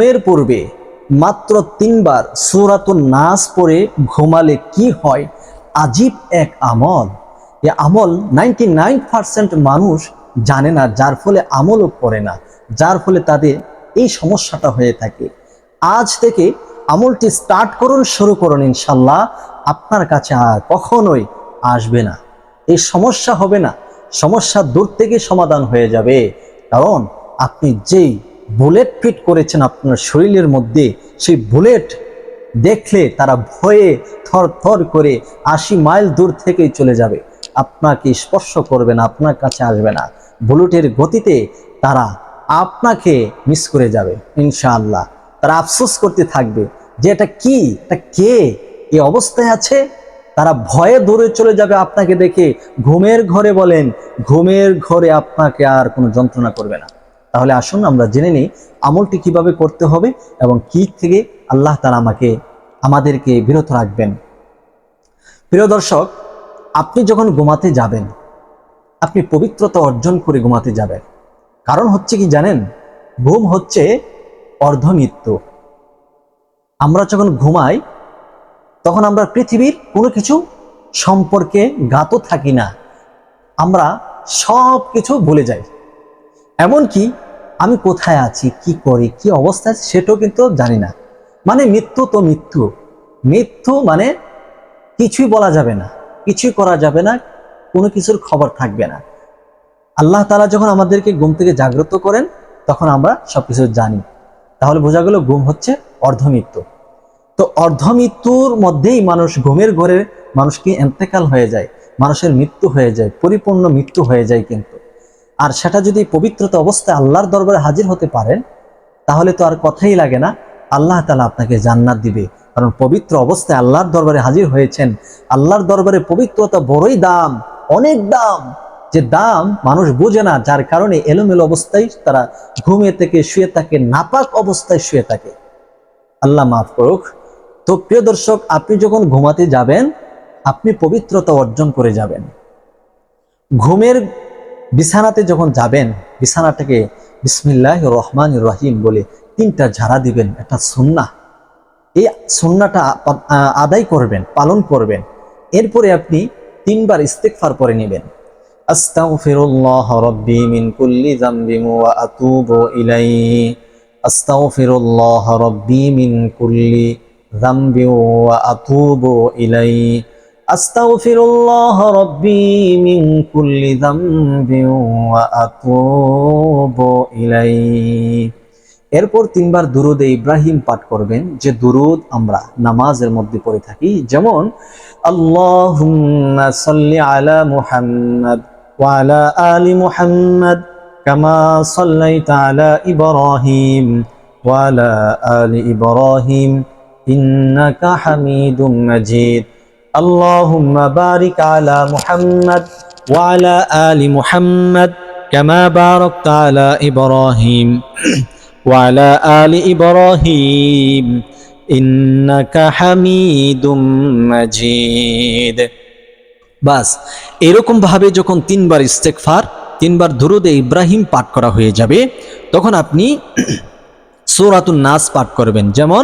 ঘুমের পূর্বে মাত্র তিনবার সুরাতুন নাস পড়ে ঘুমালে কি হয়? আজীব এক আমল। এ আমল নাইনটি নাইন মানুষ জানে না, যার ফলে আমলও করে না, যার ফলে তাদের এই সমস্যাটা হয়ে থাকে। আজ থেকে আমলটি স্টার্ট করুন, শুরু করুন ইনশাল্লাহ আপনার কাছে আর কখনোই আসবে না। এই সমস্যা হবে না। সমস্যা দূর থেকে সমাধান হয়ে যাবে। কারণ আপনি যেই বুলেট ফিট করেছেন আপনার শরীরের মধ্যে। সেই বুলেট দেখলে তারা ভয়ে থর থর করে আশি মাইল দূর থেকেই চলে যাবে। আপনাকে স্পর্শ করবে না, আপনার কাছে আসবে না। বুলেটের গতিতে তারা আপনাকে মিস করে যাবে, ইনশাআল্লাহ। তারা আফসোস করতে থাকবে যে এটা কি, এটা কে, এ অবস্থায় আছে? তারা ভয়ে দূরে চলে যাবে আপনাকে দেখে। ঘুমের ঘরে বলেন, ঘুমের ঘরে আপনাকে আর কোনো যন্ত্রণা করবে না। তাহলে আসুন আমরা জেনে নিই আমলটি কীভাবে করতে হবে এবং কি থেকে আল্লাহ তারা আমাকে, আমাদেরকে বিরত রাখবেন। প্রিয় দর্শক, আপনি যখন ঘুমাতে যাবেন, আপনি পবিত্রতা অর্জন করে ঘুমাতে যাবেন। কারণ হচ্ছে কি জানেন? ঘুম হচ্ছে অর্ধমৃত্যু আমরা যখন ঘুমাই, তখন আমরা পৃথিবীর কোনো কিছু সম্পর্কে গাত থাকি না। আমরা সব কিছু ভুলে যাই। এমনকি আমি কোথায় আছি, কি করি, কি অবস্থায় আছি সেটাও কিন্তু জানি না। মানে মৃত্যু তো মৃত্যু। মৃত্যু মানে কিছুই বলা যাবে না, কিছুই করা যাবে না, কোনো কিছুর খবর থাকবে না। আল্লাহ তালা যখন আমাদেরকে ঘুম থেকে জাগ্রত করেন, তখন আমরা সবকিছু জানি। তাহলে বোঝা গেল ঘুম হচ্ছে অর্ধমৃত্যু। তো অর্ধমৃত্যুর মধ্যেই মানুষ ঘুমের ঘরে মানুষকে এন্তেকাল হয়ে যায়, মানুষের মৃত্যু হয়ে যায়, পরিপূর্ণ মৃত্যু হয়ে যায় কিন্তু। আর সেটা যদি পবিত্রতা অবস্থায় আল্লাহর দরবারে হাজির হতে পারেন, তাহলে তো আর কথাই লাগে না। আল্লাহ তালা আপনাকে জান্নাত দিবে। কারণ পবিত্র অবস্থায় আল্লাহর দরবারে হাজির হয়েছেন। আল্লাহর দরবারে পবিত্রতা বড়ই দাম, অনেক দাম। যে দাম মানুষ বোঝে না, যার কারণে এলোমেলো অবস্থায় তারা ঘুমিয়ে থেকে, শুয়ে থাকে, নাপাক অবস্থায় শুয়ে থাকে। আল্লাহ মাফ করুক। তো প্রিয় দর্শক, আপনি যখন ঘুমাতে যাবেন, আপনি পবিত্রতা অর্জন করে যাবেন। ঘুমের বিছানাতে যখন যাবেন, বিছানাটাকে বিসমিল্লাহ রহমান রহিম বলে তিনটা ঝাড়া দিবেন, একটা সুন্না এই সুন্নাটা আদায় করবেন, পালন করবেন। এরপরে আপনি তিনবার ইস্তেকফার করে নেবেন। আস্তাগফিরুল্লাহ রব্বি মিন কুল্লি আস্তাগফিরুল্লাহ রব্বি মিন কুল্লি যামবিন ওয়া আতুবু ইলাইহি। আস্তাগফিরুল্লাহ রব্বি মিন কুল্লি যামবিন ওয়া আতুবু ইলাইহি। এরপর তিনবার দুরুদে ইব্রাহিম পাঠ করবেন, যে দুরুদ আমরা নামাজের মধ্যে পড়ে থাকি, যেমন, আল্লাহুম্মা সাল্লি আলা মুহাম্মদ ওয়া আলা আলি মুহাম্মদ কামা সাল্লাইতা আলা ইব্রাহিম ওয়া আলা আলি ইব্রাহিম ইন্নাকা হামিদুম মাজিদ। আল্লাহুম্মা বারিক আলা মুহাম্মদ ওয়া আলা আলি মুহাম্মদ كما باركت على إبراهيم وعلى آل إبراهيم إنك حميد مجيد বাস এরকম ভাবে যখন তিনবার ইস্তেকফার তিনবার দুরুদে ইব্রাহিম পাঠ করা হয়ে যাবে তখন আপনি সূরাতুন নাস পাঠ করবেন যেমন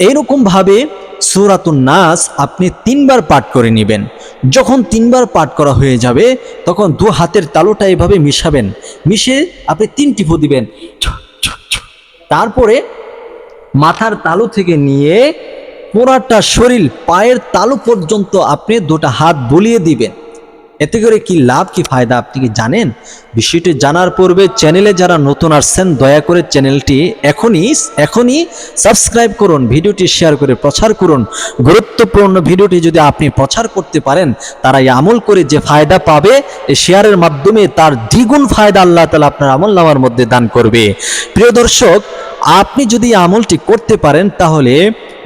এইরকম ভাবে সুরাতুন নাস আপনি তিনবার পাঠ করে নেবেন। যখন তিনবার পাঠ করা হয়ে যাবে, তখন দু হাতের তালুটা এভাবে মিশাবেন। মিশে আপনি তিন টিপু দিবেন। তারপরে মাথার তালু থেকে নিয়ে পুরাটা শরীর, পায়ের তালু পর্যন্ত আপনি দুটা হাত বলিয়ে দিবেন। এতে করে কি লাভ, কি ফায়দা আপনি কি জানেন? বিষয়টি জানার পূর্বে চ্যানেলে যারা নতুন আসছেন, দয়া করে চ্যানেলটি এখনই এখনই সাবস্ক্রাইব করুন, ভিডিওটি শেয়ার করে প্রচার করুন। গুরুত্বপূর্ণ ভিডিওটি যদি আপনি প্রচার করতে পারেন, তারা আমল করে যে ফায়দা পাবে, এই শেয়ারের মাধ্যমে তার দ্বিগুণ ফায়দা আল্লাহ তালা আপনার আমল নামার মধ্যে দান করবে। প্রিয় দর্শক, আপনি যদি আমলটি করতে পারেন, তাহলে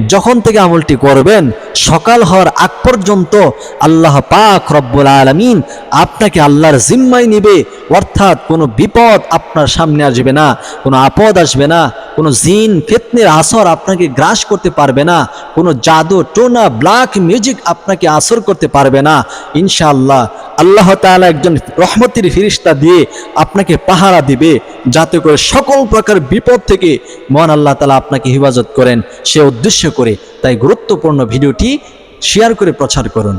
যখন থেকে আমলটি করবেন, সকাল হওয়ার আগ পর্যন্ত আল্লাহ পাক রব্বুল আলমিন আপনাকে আল্লাহর জিম্মায় নিবে অর্থাৎ কোনো বিপদ আপনার সামনে আসবে না, কোনো আপদ আসবে না, কোনো জিন, ফেতনের আসর আপনাকে গ্রাস করতে পারবে না, কোনো জাদু, টোনা, ব্ল্যাক মিউজিক আপনাকে আসর করতে পারবে না। ইনশাআল্লাহ আল্লাহ তাআলা একজন রহমতের ফিরিস্তা দিয়ে আপনাকে পাহারা দিবে, যাতে করে সকল প্রকার বিপদ থেকে মহান আল্লাহ তাআলা আপনাকে হেফাজত করেন। সে উদ্দেশ্য করে তাই গুরুত্বপূর্ণ ভিডিওটি শেয়ার করে প্রচার করুন।